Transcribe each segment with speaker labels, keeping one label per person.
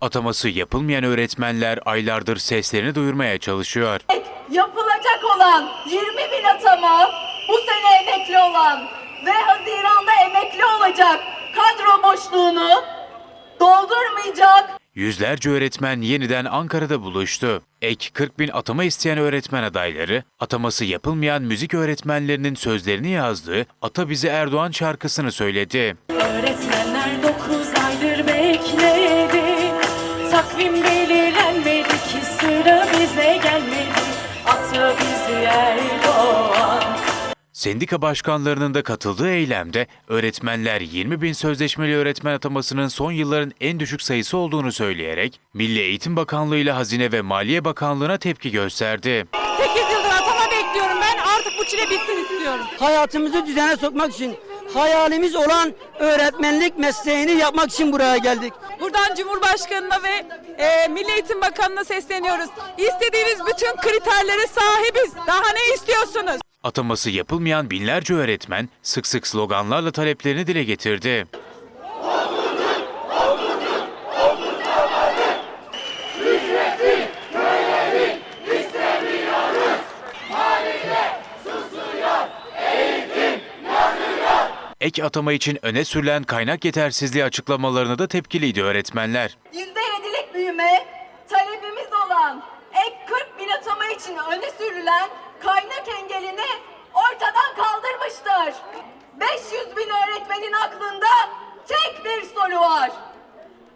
Speaker 1: Ataması yapılmayan öğretmenler aylardır seslerini duyurmaya çalışıyor.
Speaker 2: Yapılacak olan 20 bin atama bu sene emekli olan ve Haziran'da emekli olacak kadro boşluğunu doldurmayacak
Speaker 1: Yüzlerce öğretmen yeniden Ankara'da buluştu. Ek 40 bin atama isteyen öğretmen adayları, ataması yapılmayan müzik öğretmenlerinin sözlerini yazdığı Ata Bizi Erdoğan şarkısını söyledi.
Speaker 3: Öğretmenler 9 aydır bekledi Takvim belirlenmedi ki sıra bize gelmedi Ata bizi Erdoğan
Speaker 1: Sendika başkanlarının da katıldığı eylemde öğretmenler 20 bin sözleşmeli öğretmen atamasının son yılların en düşük sayısı olduğunu söyleyerek Milli Eğitim Bakanlığı ile Hazine ve Maliye Bakanlığı'na tepki gösterdi.
Speaker 4: 8 yıldır atama bekliyorum ben artık bu çile bitsin istiyorum.
Speaker 5: hayatımızı düzene sokmak için hayalimiz olan öğretmenlik mesleğini yapmak için buraya geldik.
Speaker 4: Buradan Cumhurbaşkanı'na ve e, Milli Eğitim Bakanı'na sesleniyoruz. İstediğiniz bütün kriterlere sahibiz. Daha ne istiyorsunuz?
Speaker 1: Ataması yapılmayan binlerce öğretmen sık sık sloganlarla taleplerini dile getirdi. Ek atama için öne sürülen kaynak yetersizliği açıklamalarına da tepkiliydi öğretmenler.
Speaker 2: %7'lik büyüme talebimiz olan ek 40 bin atama için öne sürülen kaynak engelini ortadan kaldırmıştır. 500 bin öğretmenin aklında tek bir soru var.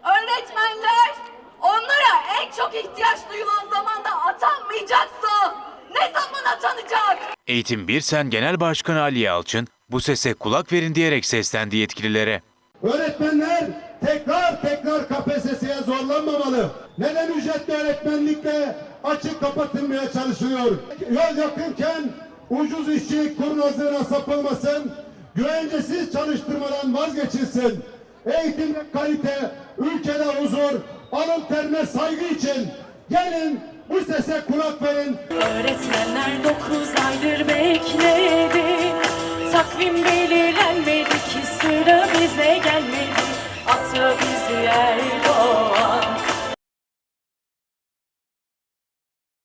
Speaker 2: Öğretmenler onlara en çok ihtiyaç duyulan zamanda atanmayacaksa ne zaman atanacak?
Speaker 1: Eğitim Birsen Genel Başkanı Ali Yalçın bu sese kulak verin diyerek seslendi yetkililere.
Speaker 6: Öğretmenler tekrar tekrar KPSS'ye zorlanmamalı. Neden ücretli öğretmenlikle açık kapatılmaya çalışılıyor? Yol yakınken ucuz işçilik kurnazlığına sapılmasın, güvencesiz çalıştırmadan vazgeçilsin. Eğitimde kalite, ülkede huzur, alın terine saygı için gelin bu sese kulak verin.
Speaker 3: Öğretmenler Takvim belirlenmedi ki sıra bize gelmedi. Ata bizi Erdoğan